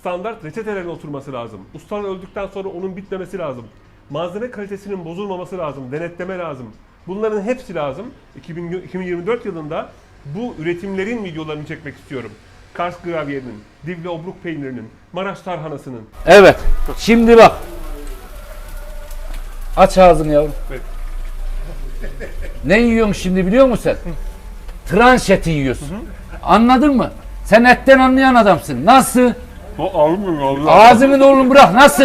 Standart reçetelerin oturması lazım. Ustalar öldükten sonra onun bitmemesi lazım. Malzeme kalitesinin bozulmaması lazım. Denetleme lazım. Bunların hepsi lazım. 2000 2024 yılında bu üretimlerin videolarını çekmek istiyorum. Kars gravyerinin, Divli obruk peynirinin, Maraş tarhanasının. Evet. Şimdi bak. Aç ağzını yavrum. Evet. Ne yiyorsun şimdi biliyor musun sen? Tranş eti yiyorsun. Anladın mı? Sen etten anlayan adamsın. Nasıl? O almıyor Ağzını oğlum bırak. Nasıl?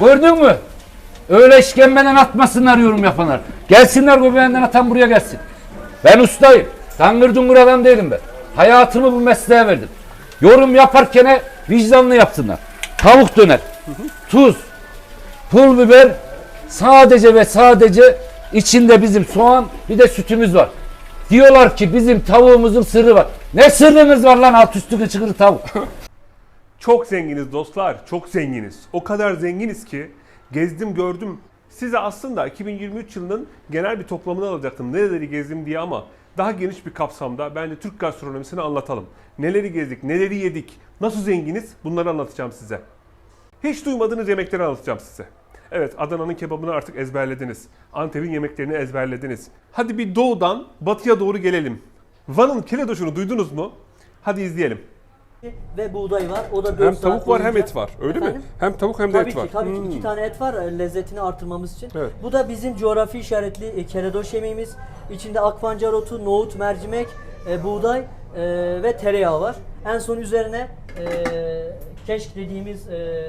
Gördün mü? Öyle işkembeden atmasınlar yorum yapanlar. Gelsinler göbeğinden atan buraya gelsin. Ben ustayım. Tangır dungur adam değilim ben. Hayatımı bu mesleğe verdim. Yorum yaparken vicdanlı yapsınlar. Tavuk döner, tuz, pul biber, sadece ve sadece içinde bizim soğan bir de sütümüz var. Diyorlar ki bizim tavuğumuzun sırrı var. Ne sırrınız var lan alt üstü gıçıklı tavuk? Çok zenginiz dostlar, çok zenginiz. O kadar zenginiz ki gezdim gördüm. Size aslında 2023 yılının genel bir toplamını alacaktım. Nereleri gezdim diye ama daha geniş bir kapsamda bence Türk gastronomisini anlatalım. Neleri gezdik, neleri yedik, nasıl zenginiz bunları anlatacağım size. Hiç duymadığınız yemekleri anlatacağım size. Evet Adana'nın kebabını artık ezberlediniz. Antep'in yemeklerini ezberlediniz. Hadi bir doğudan batıya doğru gelelim. Van'ın keledoşunu duydunuz mu? Hadi izleyelim. Ve buğday var. O da 4 Hem tavuk var hem et var. Öyle mi? Efendim? Hem tavuk hem de Tabii et ki, var. tabii ki. Hmm. iki tane et var e, lezzetini artırmamız için. Evet. Bu da bizim coğrafi işaretli e, keredoş yemeğimiz. İçinde akpancar otu, nohut, mercimek, e, buğday e, ve tereyağı var. En son üzerine e, keşk dediğimiz e,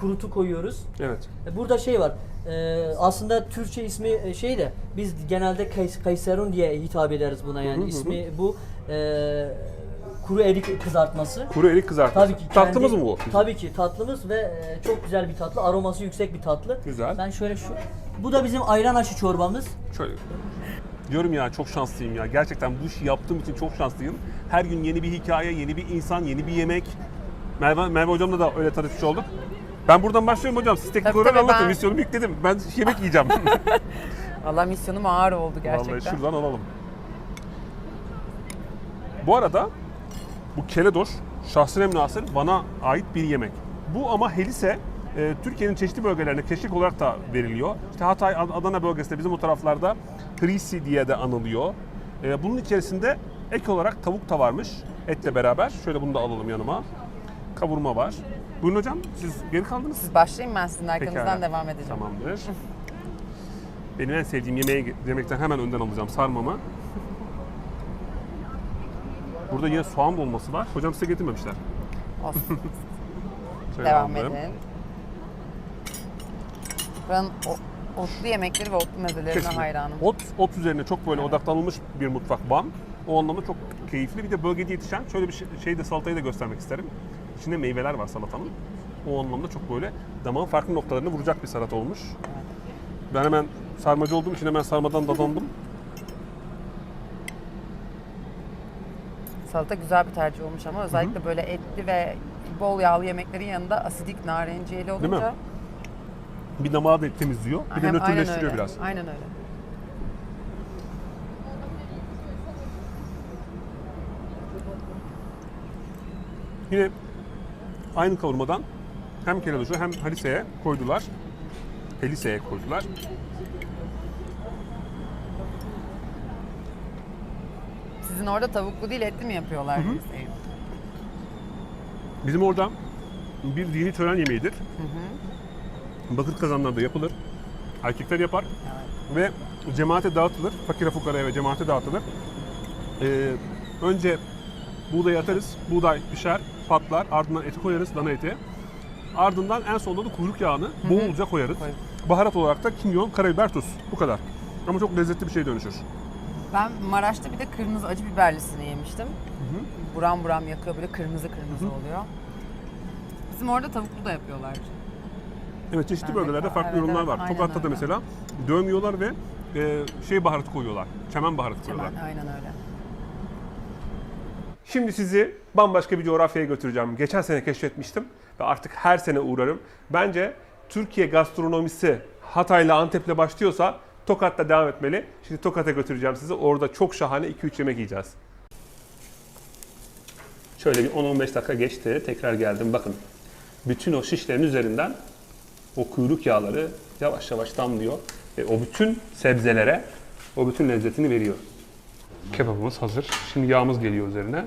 kurutu koyuyoruz. Evet. E, Burada şey var. e, aslında Türkçe ismi şey de biz genelde kays- kayserun diye hitap ederiz buna yani ismi bu e, kuru erik kızartması. Kuru erik kızartması. Tabii ki. Tatlımız kendi- mı bu? Tabii ki tatlımız ve e, çok güzel bir tatlı. Aroması yüksek bir tatlı. Güzel. Ben şöyle şu. Bu da bizim ayran aşı çorbamız. Şöyle. Diyorum ya çok şanslıyım ya. Gerçekten bu işi yaptığım için çok şanslıyım. Her gün yeni bir hikaye, yeni bir insan, yeni bir yemek. Merve, Merve hocamla da öyle tanışmış olduk. Ben buradan başlıyorum hocam. Siz teknik Tabii, olarak tabii, anlatın. ben- Misyonumu yükledim. Ben yemek yiyeceğim. Valla misyonum ağır oldu gerçekten. Vallahi şuradan alalım. Bu arada bu keledoş şahsına münasır Van'a ait bir yemek. Bu ama helise e, Türkiye'nin çeşitli bölgelerine keşkek olarak da veriliyor. İşte Hatay, Ad- Adana bölgesinde bizim o taraflarda hrisi diye de anılıyor. E, bunun içerisinde ek olarak tavuk da varmış etle beraber. Şöyle bunu da alalım yanıma. Kavurma var. Buyurun hocam siz geri kaldınız. Siz başlayın ben sizin arkanızdan Pekala. devam edeceğim. Tamamdır. Benim en sevdiğim yemeği yemekten hemen önden alacağım sarmamı. Burada yine soğan dolması var. Hocam size getirmemişler. Olsun. Şöyle devam aldım. edin. O- otlu yemekleri ve otlu mezelerine Kesinlikle. hayranım. Ot, ot üzerine çok böyle odaklanılmış bir mutfak Van. O anlamda çok keyifli. Bir de bölgede yetişen şöyle bir şey, şey de salatayı da göstermek isterim. İçinde meyveler var salatanın. O anlamda çok böyle damağın farklı noktalarını vuracak bir salata olmuş. Ben hemen sarmacı olduğum için hemen sarmadan dadandım. Salata güzel bir tercih olmuş ama özellikle böyle etli ve bol yağlı yemeklerin yanında asidik narenciyeli mi? olunca Bir damağı da temizliyor. Bir de aynen nötrleştiriyor öyle. biraz. Aynen öyle. Yine aynı kavurmadan hem keredoşu hem haliseye koydular. Heliseye koydular. Sizin orada tavuklu değil etli mi yapıyorlar? liseyi? Bizim orada bir dini tören yemeğidir. Bakır kazanlarda yapılır. Erkekler yapar. Ve cemaate dağıtılır. Fakire fukaraya ve cemaate dağıtılır. Ee, önce buğdayı atarız. Buğday pişer, patlar. Ardından eti koyarız, dana eti. Ardından en sonunda da kuyruk yağını bolca koyarız. Koy. Baharat olarak da kimyon, karabiber, tuz. Bu kadar. Ama çok lezzetli bir şey dönüşür. Ben Maraş'ta bir de kırmızı acı biberlisini yemiştim. Buram buram yakıyor böyle kırmızı kırmızı oluyor. Bizim orada tavuklu da yapıyorlar. Evet çeşitli Ben bölgelerde de- farklı evet, yorumlar evet, var. aynen Tokat'ta da öyle. mesela dövmüyorlar ve e, şey baharatı koyuyorlar. Çemen baharatı Hemen, koyuyorlar. aynen öyle. Şimdi sizi bambaşka bir coğrafyaya götüreceğim. Geçen sene keşfetmiştim ve artık her sene uğrarım. Bence Türkiye gastronomisi Hatay'la Antep'le başlıyorsa Tokat'ta devam etmeli. Şimdi Tokat'a götüreceğim sizi. Orada çok şahane 2-3 yemek yiyeceğiz. Şöyle bir 10-15 dakika geçti. Tekrar geldim. Bakın. Bütün o şişlerin üzerinden o kuyruk yağları yavaş yavaş damlıyor. Ve o bütün sebzelere o bütün lezzetini veriyor. Kebabımız hazır. Şimdi yağımız geliyor üzerine.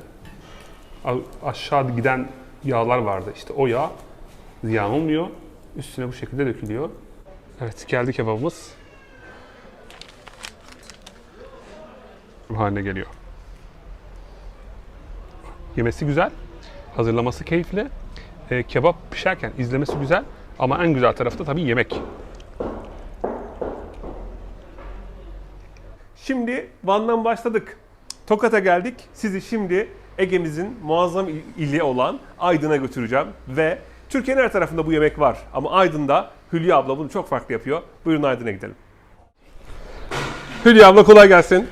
Aşağı giden yağlar vardı. İşte o yağ ziyan olmuyor. Üstüne bu şekilde dökülüyor. Evet geldi kebabımız. Haline geliyor. Yemesi güzel, hazırlaması keyifli. Ee, kebap pişerken izlemesi güzel ama en güzel tarafı da tabii yemek. Şimdi Van'dan başladık. Tokat'a geldik. Sizi şimdi Ege'mizin muazzam il- ili olan Aydın'a götüreceğim. Ve Türkiye'nin her tarafında bu yemek var. Ama Aydın'da Hülya abla bunu çok farklı yapıyor. Buyurun Aydın'a gidelim. Hülya abla kolay gelsin.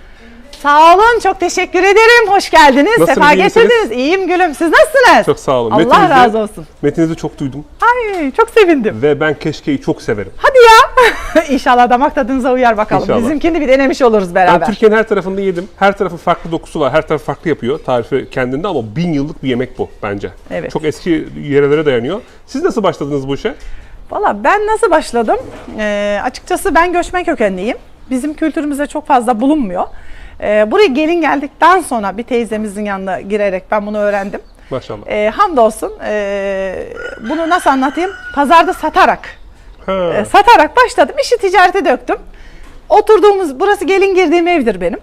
Sağ olun, çok teşekkür ederim. Hoş geldiniz, Nasılsınız, sefa iyi misiniz? getirdiniz. İyiyim gülüm, siz nasılsınız? Çok sağ olun. Allah Metinizi- razı olsun. Metinizi çok duydum. Ay, çok sevindim. Ve ben keşkeyi çok severim. Hadi ya. İnşallah damak tadınıza uyar bakalım. İnşallah. Bizimkini bir denemiş oluruz Ben beraber. Türkiye'nin her tarafında yedim. Her tarafın farklı dokusu var. Her taraf farklı yapıyor. Tarifi kendinde ama bin yıllık bir yemek bu bence. Evet. Çok eski yerelere dayanıyor. Siz nasıl başladınız bu işe? Valla ben nasıl başladım? Ee, açıkçası ben göçmen kökenliyim. Bizim kültürümüzde çok fazla bulunmuyor. Ee, buraya gelin geldikten sonra bir teyzemizin yanına girerek ben bunu öğrendim. Maşallah. Ee, hamdolsun ee, bunu nasıl anlatayım? Pazarda satarak Ha. E, satarak başladım. İşi ticarete döktüm. Oturduğumuz, burası gelin girdiğim evdir benim.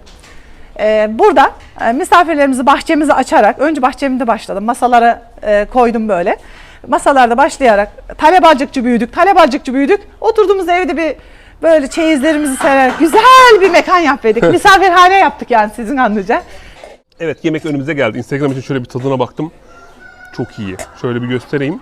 E, burada e, misafirlerimizi bahçemizi açarak, önce bahçemde başladım. Masalara e, koydum böyle. Masalarda başlayarak talep büyüdük, talep büyüdük. Oturduğumuz evde bir böyle çeyizlerimizi sererek güzel bir mekan yaptık. Misafirhane yaptık yani sizin anlayacağınız. Evet yemek önümüze geldi. Instagram için şöyle bir tadına baktım. Çok iyi. Şöyle bir göstereyim.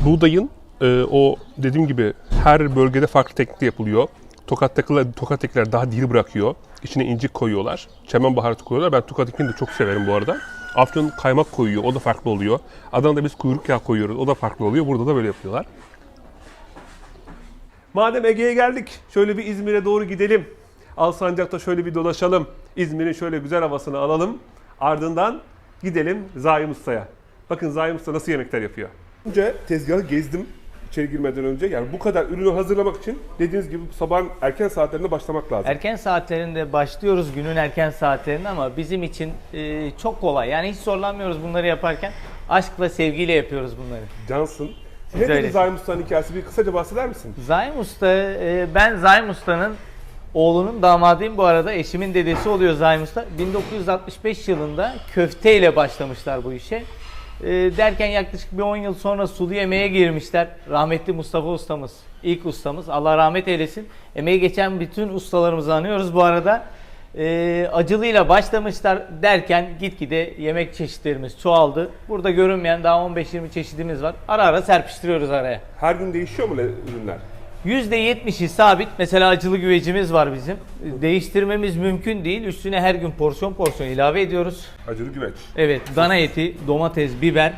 Buğdayın e, o dediğim gibi her bölgede farklı teknikte yapılıyor. Tokat'takiler, Tokat'takiler daha diri bırakıyor. İçine incik koyuyorlar. Çemen baharatı koyuyorlar. Ben Tokat'takini de çok severim bu arada. Afyon kaymak koyuyor. O da farklı oluyor. Adana'da biz kuyruk yağı koyuyoruz. O da farklı oluyor. Burada da böyle yapıyorlar. Madem Ege'ye geldik, şöyle bir İzmir'e doğru gidelim. Alsancak'ta şöyle bir dolaşalım. İzmir'in şöyle güzel havasını alalım. Ardından gidelim Zaim Usta'ya. Bakın Zaim Usta nasıl yemekler yapıyor. Önce tezgahı gezdim içeri girmeden önce. Yani bu kadar ürünü hazırlamak için dediğiniz gibi sabahın erken saatlerinde başlamak lazım. Erken saatlerinde başlıyoruz günün erken saatlerinde ama bizim için e, çok kolay. Yani hiç zorlanmıyoruz bunları yaparken. Aşkla, sevgiyle yapıyoruz bunları. Cansın. Nedir öylesiniz. Zaim Usta'nın hikayesi? Bir kısaca bahseder misin? Zaim Usta, e, ben Zaim Usta'nın oğlunun damadıyım bu arada. Eşimin dedesi oluyor Zaim Usta. 1965 yılında köfteyle başlamışlar bu işe. E, derken yaklaşık bir 10 yıl sonra sulu yemeğe girmişler. Rahmetli Mustafa ustamız, ilk ustamız. Allah rahmet eylesin. Emeği geçen bütün ustalarımızı anıyoruz bu arada. E, acılıyla başlamışlar derken gitgide yemek çeşitlerimiz çoğaldı. Burada görünmeyen daha 15-20 çeşidimiz var. Ara ara serpiştiriyoruz araya. Her gün değişiyor mu le- ürünler? %70'i sabit. Mesela acılı güvecimiz var bizim. Değiştirmemiz mümkün değil. Üstüne her gün porsiyon porsiyon ilave ediyoruz. Acılı güveç. Evet, dana eti, domates, biber.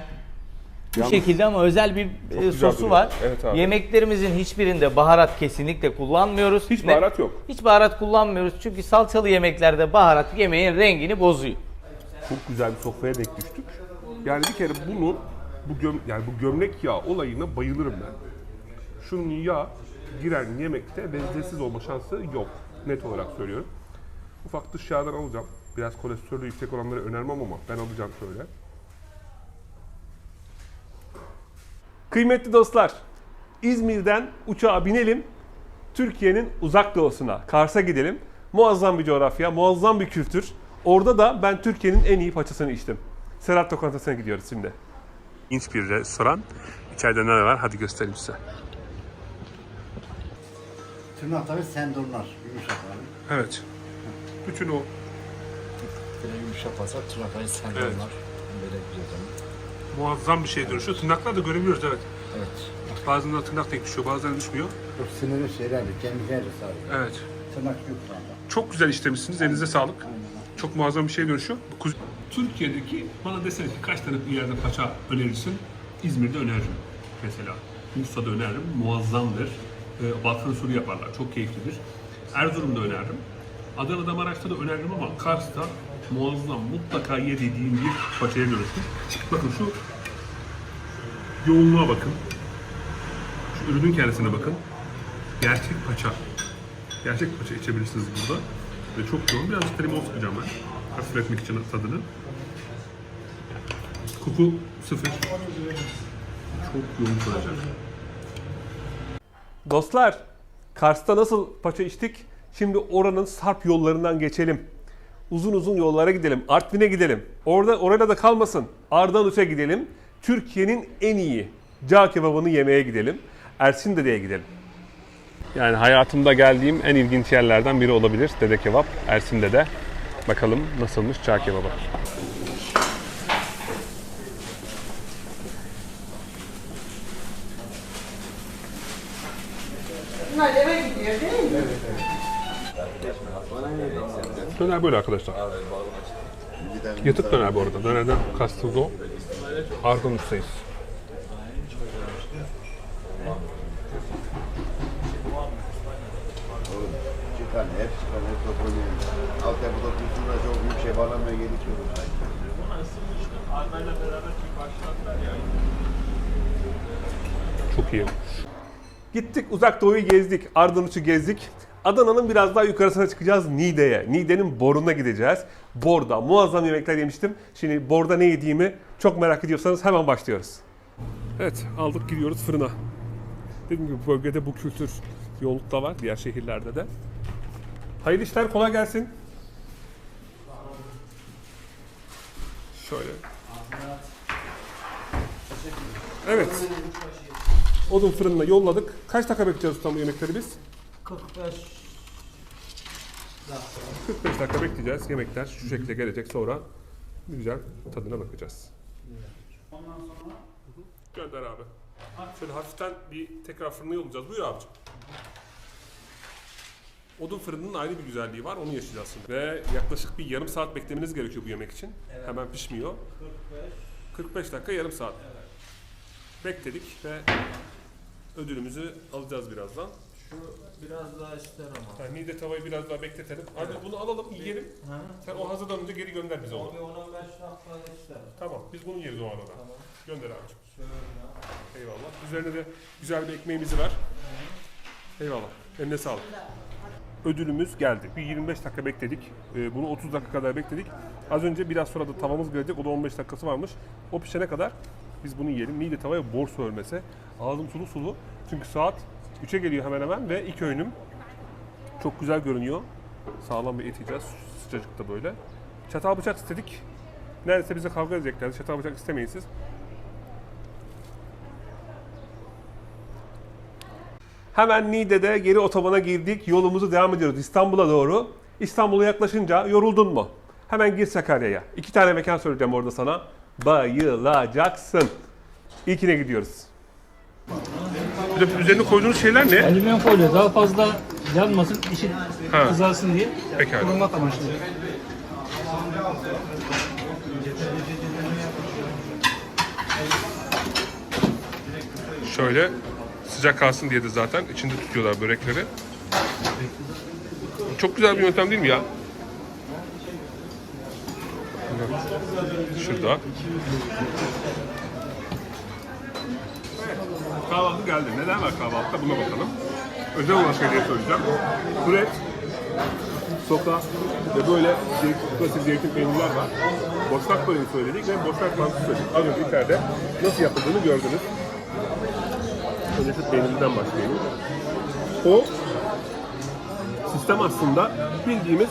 Bu Yalnız şekilde ama özel bir e, güzel sosu duruyor. var. Evet abi. Yemeklerimizin hiçbirinde baharat kesinlikle kullanmıyoruz. Hiç Ne- baharat yok. Hiç baharat kullanmıyoruz çünkü salçalı yemeklerde baharat yemeğin rengini bozuyor. Çok güzel bir sofraya denk düştük. Yani bir kere bunun bu göm yani bu gömlek yağı olayına bayılırım ben. Şunun yağ giren yemekte lezzetsiz olma şansı yok. Net olarak söylüyorum. Ufak dış yağdan alacağım. Biraz kolesterolü yüksek olanları önermem ama ben alacağım şöyle. Kıymetli dostlar, İzmir'den uçağa binelim. Türkiye'nin uzak doğusuna, Kars'a gidelim. Muazzam bir coğrafya, muazzam bir kültür. Orada da ben Türkiye'nin en iyi paçasını içtim. Serhat Lokantası'na gidiyoruz şimdi. İnç bir restoran. İçeride neler var? Hadi göstereyim size. Tırnakları sendonlar, yumuşaklar. Evet. Bütün o Böyle yumuşak olsa tırnakları sendonlar. Evet. Böyle güzel. Muazzam bir şey dönüşüyor. Tırnaklar da görebiliyoruz evet. Evet. Bazen tırnak denk düşüyor, bazen düşmüyor. Çok sinirli şeylerdi, kemiklerdi sadece. Evet. Tırnak yok şu anda. Çok güzel işlemişsiniz. Elinize sağlık. Çok muazzam bir şey dönüşüyor. Kuz- Türkiye'deki bana deseniz ki kaç tane bir yerde paça önerirsin? İzmir'de öneririm mesela. Bursa'da öneririm. Muazzamdır. Ee, Bafra usulü yaparlar. Çok keyiflidir. Erzurum'da öneririm. Adana'da Maraş'ta da öneririm ama Kars'ta muazzam mutlaka ye dediğim bir paçaya dönüştü. Bakın şu yoğunluğa bakın. Şu ürünün kendisine bakın. Gerçek paça. Gerçek paça içebilirsiniz burada. Ve çok yoğun. Birazcık da limon sıkacağım ben. Hafifletmek için tadını. Koku sıfır. Çok yoğun paça. Dostlar, Kars'ta nasıl paça içtik? Şimdi oranın sarp yollarından geçelim. Uzun uzun yollara gidelim. Artvin'e gidelim. Orada orada da kalmasın. Ardahanus'a gidelim. Türkiye'nin en iyi cağ kebabını yemeye gidelim. Ersindere'ye gidelim. Yani hayatımda geldiğim en ilginç yerlerden biri olabilir Dede Kebap. Ersinde'de. Bakalım nasılmış cağ kebabı. Döner böyle arkadaşlar. Yatık döner bu arada. Dönerden kastımız o. Tutsun da çok iyi. Gittik uzak doğuyu gezdik. Ardanuş'u gezdik. Adana'nın biraz daha yukarısına çıkacağız Niğde'ye. Niğde'nin Bor'una gideceğiz. Bor'da muazzam yemekler yemiştim. Şimdi Bor'da ne yediğimi çok merak ediyorsanız hemen başlıyoruz. Evet aldık gidiyoruz fırına. Dediğim gibi bölgede bu kültür yoğunlukta var. Diğer şehirlerde de. Hayırlı işler kolay gelsin. Şöyle. Evet. Odun fırınına yolladık. Kaç dakika bekleyeceğiz ustam bu yemekleri biz? 45 45 dakika bekleyeceğiz. Yemekler şu şekilde gelecek sonra güzel tadına bakacağız. Ondan sonra gönder abi. Şöyle hafiften bir tekrar fırına yollayacağız. Buyur abicim. Odun fırınının ayrı bir güzelliği var. Onu yaşayacağız şimdi. Ve yaklaşık bir yarım saat beklemeniz gerekiyor bu yemek için. Hemen pişmiyor. 45 dakika yarım saat. Bekledik ve ödülümüzü alacağız birazdan. Biraz daha ister ama. Yani mide tavayı biraz daha bekletelim. Hadi bunu alalım, yiyelim. Sen o hazırdan önce geri gönder bize onu. 10-15 dakika ister. Tamam, biz bunu yeriz o arada. Gönder abicim. Eyvallah. Üzerine de güzel bir ekmeğimizi ver. Eyvallah. Eline sağlık. Ödülümüz geldi. Bir 25 dakika bekledik. Ee, bunu 30 dakika kadar bekledik. Az önce biraz sonra da tavamız gelecek. O da 15 dakikası varmış. O pişene kadar biz bunu yiyelim. Mide tavaya bor sörmese. Ağzım sulu sulu. Çünkü saat 3'e geliyor hemen hemen ve ilk öğünüm çok güzel görünüyor. Sağlam bir et yiyeceğiz. Sıcacıkta böyle. Çatal bıçak istedik. Neredeyse bize kavga edeceklerdi. Çatal bıçak istemeyin siz. Hemen Niğde'de geri otobana girdik. Yolumuzu devam ediyoruz İstanbul'a doğru. İstanbul'a yaklaşınca yoruldun mu? Hemen gir Sakarya'ya. İki tane mekan söyleyeceğim orada sana. Bayılacaksın. İlkine gidiyoruz. De üzerine koyduğunuz şeyler ne? Alüminyum folyo daha fazla yanmasın, işi Ha. kızarsın diye Pekala. korumak amaçlı. Şöyle sıcak kalsın diye de zaten içinde tutuyorlar börekleri. Çok güzel bir yöntem değil mi ya? Şurada. Kahvaltı geldi. Neler var kahvaltıda buna bakalım. Özel olan şeyleri söyleyeceğim. Kuret, soka ve böyle klasik zeytin peynirler var. Boşnak böreği söyledik ve boşnak mantısı söyledik. Az önce içeride nasıl yapıldığını gördünüz. Önce şu peynirden başlayalım. O sistem aslında bildiğimiz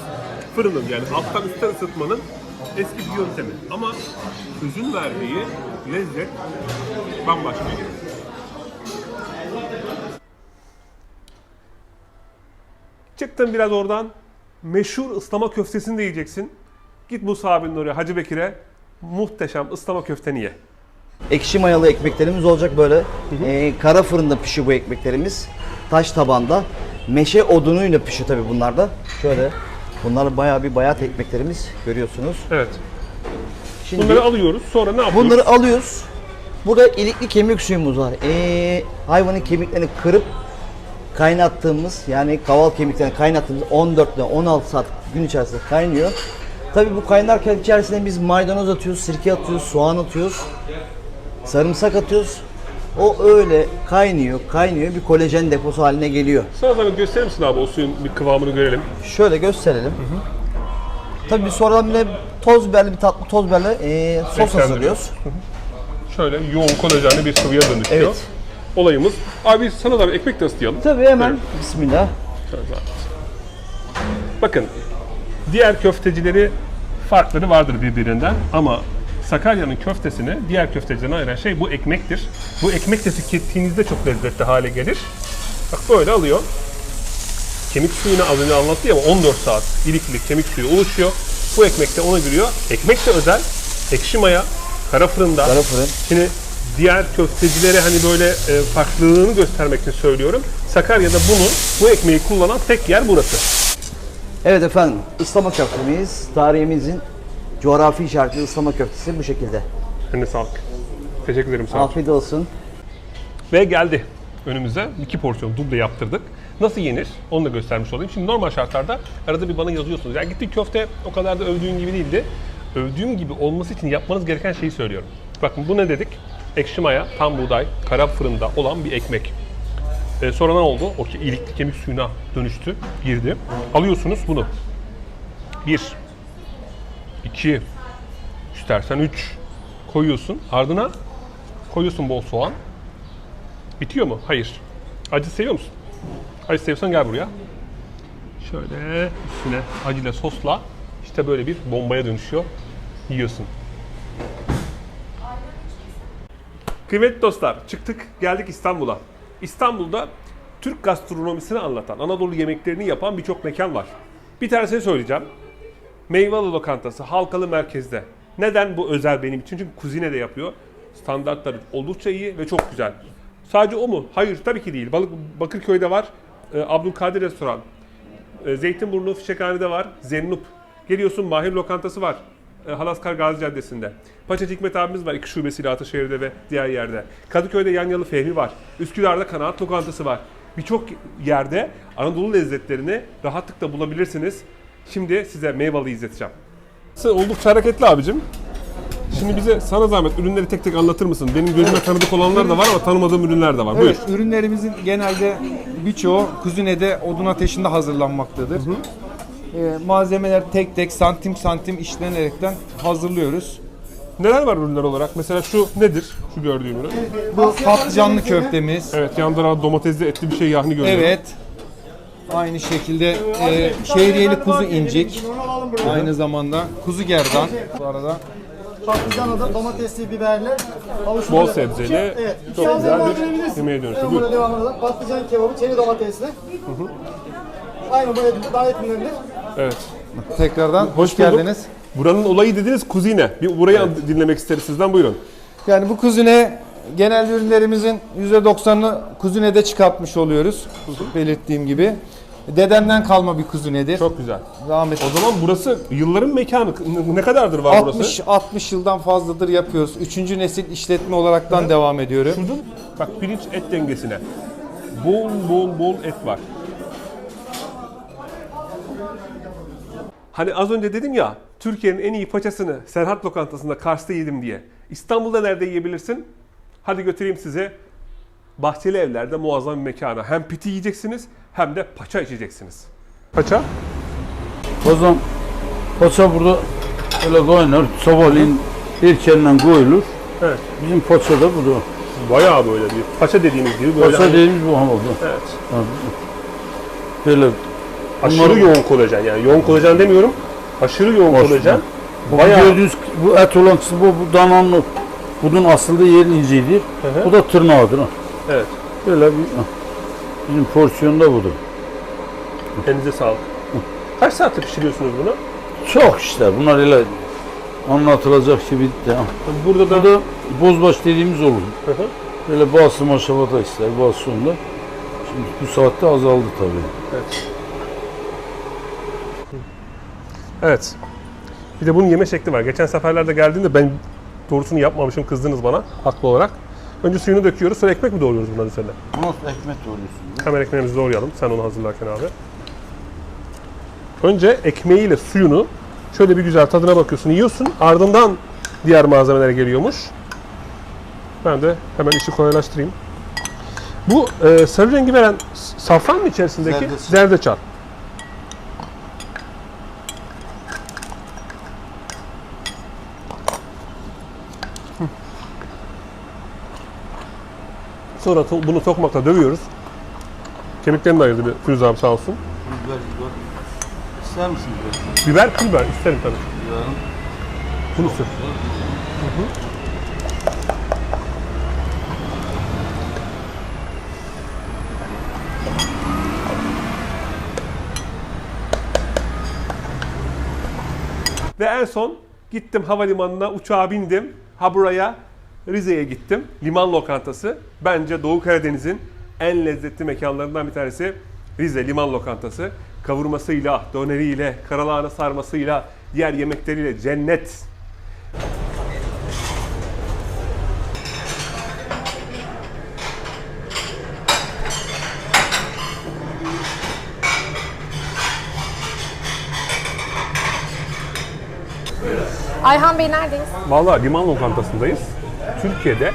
fırının yani alttan üstten ısıtmanın eski bir yöntemi. Ama çözüm verdiği lezzet bambaşka bir şey. Çıktın biraz oradan. Meşhur ıslama köftesini de yiyeceksin. Git Musa abinin oraya Hacı Bekir'e muhteşem ıslama köfteni ye. Ekşi mayalı ekmeklerimiz olacak böyle. Ee, kara fırında pişiyor bu ekmeklerimiz. Taş tabanda. Meşe odunuyla pişiyor tabii bunlar da. Şöyle. Bunlar bayağı bir bayat ekmeklerimiz görüyorsunuz. Evet. Şimdi Bunları alıyoruz. Sonra ne yapıyoruz? bunları alıyoruz. Burada ilikli kemik suyumuz var. Ee, hayvanın kemiklerini kırıp kaynattığımız yani kaval kemiklerini kaynattığımız 14 ile 16 saat gün içerisinde kaynıyor. Tabii bu kaynarken içerisine biz maydanoz atıyoruz, sirke atıyoruz, soğan atıyoruz. Sarımsak atıyoruz. O öyle kaynıyor, kaynıyor bir kolajen deposu haline geliyor. Sana zahmet gösterir misin abi o suyun bir kıvamını görelim. Şöyle gösterelim. Tabii biz sonradan bile toz biberli bir tatlı toz biberli e, sos hazırlıyoruz. Şöyle yoğun kolajenli bir sıvıya dönüşüyor. Evet. Olayımız. Abi sana da bir ekmek de ısıtayalım. Tabii hemen Evet. bismillah. Bakın diğer köftecileri farkları vardır birbirinden ama Sakarya'nın köftesini diğer köftecilerden ayıran şey bu ekmektir. Bu ekmek de tükettiğinizde çok lezzetli hale gelir. Bak böyle alıyor. Kemik suyunu az önce anlattı ya ama 14 saat ilikli kemik suyu oluşuyor. Bu ekmek de ona giriyor. Ekmek de özel. Ekşi maya, kara fırında. Kara fırın. Şimdi diğer köftecilere hani böyle e, farklılığını göstermek için söylüyorum. Sakarya'da bunu, bu ekmeği kullanan tek yer burası. Evet efendim, ıslama köftemiz, tarihimizin coğrafi işaretli ıslama köftesi bu şekilde. Eline sağlık. Teşekkür ederim sağ ol. Afiyet olsun. Ve geldi önümüze. iki porsiyon duble yaptırdık. Nasıl yenir? Onu da göstermiş olayım. Şimdi normal şartlarda arada bir bana yazıyorsunuz. Yani gitti köfte o kadar da övdüğün gibi değildi. Övdüğüm gibi olması için yapmanız gereken şeyi söylüyorum. Bakın bu ne dedik? Ekşi maya, tam buğday, kara fırında olan bir ekmek. Ee, sonra ne oldu? O ki ilikli kemik suyuna dönüştü, girdi. Alıyorsunuz bunu. Bir, iki, istersen üç koyuyorsun. Ardına koyuyorsun bol soğan. Bitiyor mu? Hayır. Acı seviyor musun? Acı seviyorsan gel buraya. Şöyle üstüne acıyla sosla işte böyle bir bombaya dönüşüyor. Yiyorsun. Kıymetli dostlar, çıktık geldik İstanbul'a. İstanbul'da Türk gastronomisini anlatan, Anadolu yemeklerini yapan birçok mekan var. Bir tanesini söyleyeceğim. Meyvalı Lokantası Halkalı Merkez'de. Neden bu özel benim için? Çünkü kuzine de yapıyor. Standartları oldukça iyi ve çok güzel. Sadece o mu? Hayır tabii ki değil. Balık Bakırköy'de var. Ee, Abdülkadir Restoran. Ee, Zeytinburnu Fişekhane'de var. Zennup. Geliyorsun Mahir Lokantası var. Ee, Halaskar Gazi Caddesi'nde. Paçacı Hikmet abimiz var. iki şubesiyle Ataşehir'de ve diğer yerde. Kadıköy'de Yanyalı Fehmi var. Üsküdar'da Kanaat Lokantası var. Birçok yerde Anadolu lezzetlerini rahatlıkla bulabilirsiniz. Şimdi size meyvalı izleteceğim. Oldukça hareketli abicim. Şimdi bize sana zahmet ürünleri tek tek anlatır mısın? Benim gözüme tanıdık olanlar da var ama tanımadığım ürünler de var. Buyur. Evet, ürünlerimizin genelde birçoğu kuzinede odun ateşinde hazırlanmaktadır. Ee, malzemeler tek tek santim santim işlenerekten hazırlıyoruz. Neler var ürünler olarak? Mesela şu nedir? Şu gördüğüm ürün. Bu patlıcanlı köftemiz. Evet yanında domatesli etli bir şey yahni görüyorum. Evet. Aynı şekilde e, şehriyeli kuzu incik. Aynı zamanda kuzu gerdan bu arada. Patlıcanla da domatesli, biberle, havuçlu. Bol sebzeli Evet. çok güzel bir yemeğe dönüşüyor. Burada Buyur. devamlı da patlıcan kebabı, çeri domatesli. Aynı böyle davet ürünleridir. Evet. Tekrardan hoş, bulduk. geldiniz. Buranın olayı dediniz kuzine. Bir burayı dinlemek isteriz sizden buyurun. Yani bu kuzine genel ürünlerimizin %90'ını kuzinede çıkartmış oluyoruz. Belirttiğim gibi. Dedemden kalma bir kuzinedir. Çok güzel. Rahmetli. O zaman burası yılların mekanı. Ne kadardır var 60 burası? 60 yıldan fazladır yapıyoruz. Üçüncü nesil işletme olaraktan devam ediyorum. Şurada bak pirinç et dengesine. Bol bol bol et var. Hani az önce dedim ya Türkiye'nin en iyi paçasını Serhat Lokantası'nda Kars'ta yedim diye. İstanbul'da nerede yiyebilirsin? Hadi götüreyim size. Bahçeli Evler'de muazzam bir mekana. Hem piti yiyeceksiniz hem de paça içeceksiniz. Paça? O zaman poça burada öyle koyulur. Sabahleyin erkenden koyulur. Evet. Bizim poça da burada. Bayağı böyle bir paça dediğimiz gibi böyle Poça hani- dediğimiz bu ama bu. Evet. Böyle Aşırı yoğun kolajen yani yoğun kolajen demiyorum. Aşırı yoğun Aslında. kolajen. bu Bayağı gördüğünüz bu et olan kısmı bu, bu dananın bunun asıldığı yerin incidir. hı. Bu da tırnağıdır. ha. Evet. Böyle bir ha. bizim porsiyonda budur. Elinize sağlık. Kaç saatte pişiriyorsunuz bunu? Çok işte bunlar öyle anlatılacak gibi değil. ha. Burada da Burada bozbaş dediğimiz olur. Hı hı. Böyle bazı maşabata ister, bazı sonunda. Şimdi bu saatte azaldı tabii. Evet. Evet. Bir de bunun yeme şekli var. Geçen seferlerde geldiğinde ben doğrusunu yapmamışım kızdınız bana haklı olarak. Önce suyunu döküyoruz sonra ekmek mi doğruyoruz bunların üzerine? Nasıl ekmek doğruyorsun? Hemen ekmeğimizi doğrayalım sen onu hazırlarken abi. Önce ekmeğiyle suyunu Şöyle bir güzel tadına bakıyorsun, yiyorsun. Ardından diğer malzemelere geliyormuş. Ben de hemen işi kolaylaştırayım. Bu e, sarı rengi veren safran mı içerisindeki? Zerdeçal. Zerdeçal. Sonra bunu tokmakla dövüyoruz. Kemiklerini de ayırdı bir Firuze abi sağ olsun. Biber, biber. İster misin biber? Biber, pul biber isterim tabii. Biber. Bunu sür. Ve en son gittim havalimanına uçağa bindim. Ha buraya Rize'ye gittim. Liman lokantası. Bence Doğu Karadeniz'in en lezzetli mekanlarından bir tanesi Rize Liman Lokantası. Kavurmasıyla, döneriyle, karalahana sarmasıyla, diğer yemekleriyle cennet. Ayhan Bey neredeyiz? Vallahi liman lokantasındayız. Türkiye'de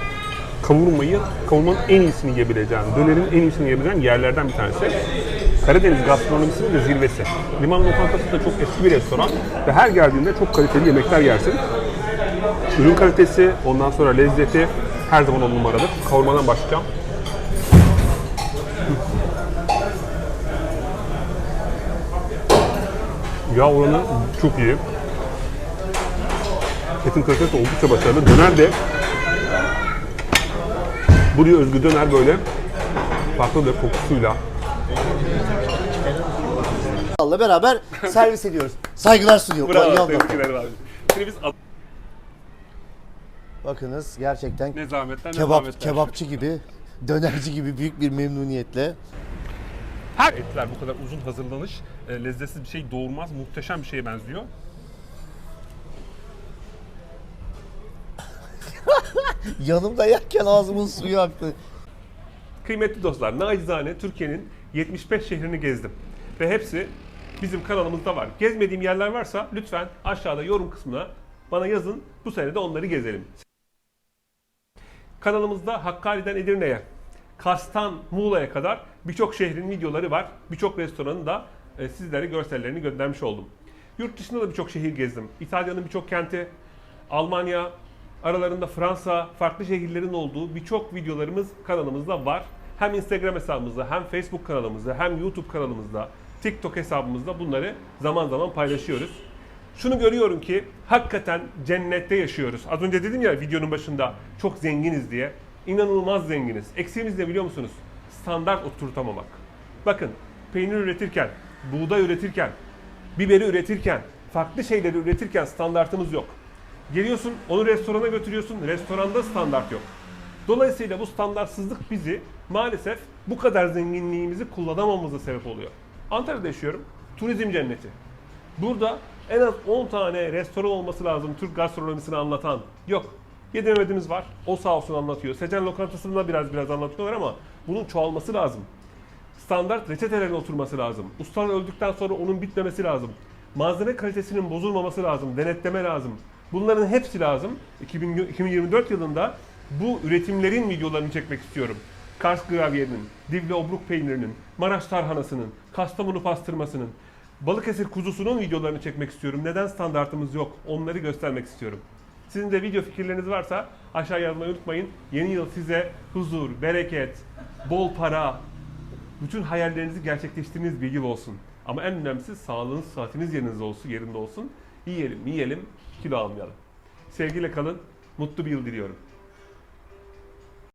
kavurmayı, kavurmanın en iyisini yiyebileceğin, dönerin en iyisini yiyebileceğin yerlerden bir tanesi. Karadeniz gastronomisinin de zirvesi. Liman lokantası da çok eski bir restoran ve her geldiğinde çok kaliteli yemekler yersin. Ürün kalitesi, ondan sonra lezzeti her zaman on numaradır. Kavurmadan başlayacağım. Yağ oranı çok iyi. Etin kalitesi oldukça başarılı. Döner de buraya özgü döner böyle farklı bir kokusuyla. Allah beraber servis ediyoruz. Saygılar sunuyorum. Vay yavrum. tebrikler abi. Şimdi biz ad- Bakınız gerçekten nezametten kebap nezametten. kebapçı gibi, dönerci gibi büyük bir memnuniyetle Her etler bu kadar uzun hazırlanış e, lezzetsiz bir şey doğurmaz. Muhteşem bir şeye benziyor. Yanımda yerken ağzımın suyu aktı. Kıymetli dostlar, nacizane Türkiye'nin 75 şehrini gezdim. Ve hepsi bizim kanalımızda var. Gezmediğim yerler varsa lütfen aşağıda yorum kısmına bana yazın. Bu sene de onları gezelim. Kanalımızda Hakkari'den Edirne'ye, Kars'tan Muğla'ya kadar birçok şehrin videoları var. Birçok restoranın da e, sizlere görsellerini göndermiş oldum. Yurt dışında da birçok şehir gezdim. İtalya'nın birçok kenti, Almanya, aralarında Fransa, farklı şehirlerin olduğu birçok videolarımız kanalımızda var. Hem Instagram hesabımızda, hem Facebook kanalımızda, hem YouTube kanalımızda, TikTok hesabımızda bunları zaman zaman paylaşıyoruz. Şunu görüyorum ki hakikaten cennette yaşıyoruz. Az önce dedim ya videonun başında çok zenginiz diye. İnanılmaz zenginiz. Eksiğimiz ne biliyor musunuz? Standart oturtamamak. Bakın peynir üretirken, buğday üretirken, biberi üretirken, farklı şeyleri üretirken standartımız yok. Geliyorsun onu restorana götürüyorsun, restoranda standart yok. Dolayısıyla bu standartsızlık bizi maalesef bu kadar zenginliğimizi kullanamamıza sebep oluyor. Antalya'da yaşıyorum, turizm cenneti. Burada en az 10 tane restoran olması lazım Türk gastronomisini anlatan. Yok. Yediremediğimiz var. O sağ olsun anlatıyor. Seçen lokantasında biraz biraz anlatıyorlar ama bunun çoğalması lazım. Standart reçetelerin oturması lazım. Ustalar öldükten sonra onun bitmemesi lazım. Malzeme kalitesinin bozulmaması lazım. Denetleme lazım. Bunların hepsi lazım. 2000 2024 yılında bu üretimlerin videolarını çekmek istiyorum. Kars gravierinin, Divli obruk peynirinin, Maraş tarhanasının, Kastamonu pastırmasının, Balıkesir kuzusunun videolarını çekmek istiyorum. Neden standartımız yok? Onları göstermek istiyorum. Sizin de video fikirleriniz varsa aşağı yazmayı unutmayın. Yeni yıl size huzur, bereket, bol para, bütün hayallerinizi gerçekleştirdiğiniz bir yıl olsun. Ama en önemlisi sağlığınız, saatiniz yerinizde olsun, yerinde olsun. Yiyelim, yiyelim, kilo almayalım. Sevgiyle kalın, mutlu bir yıl diliyorum.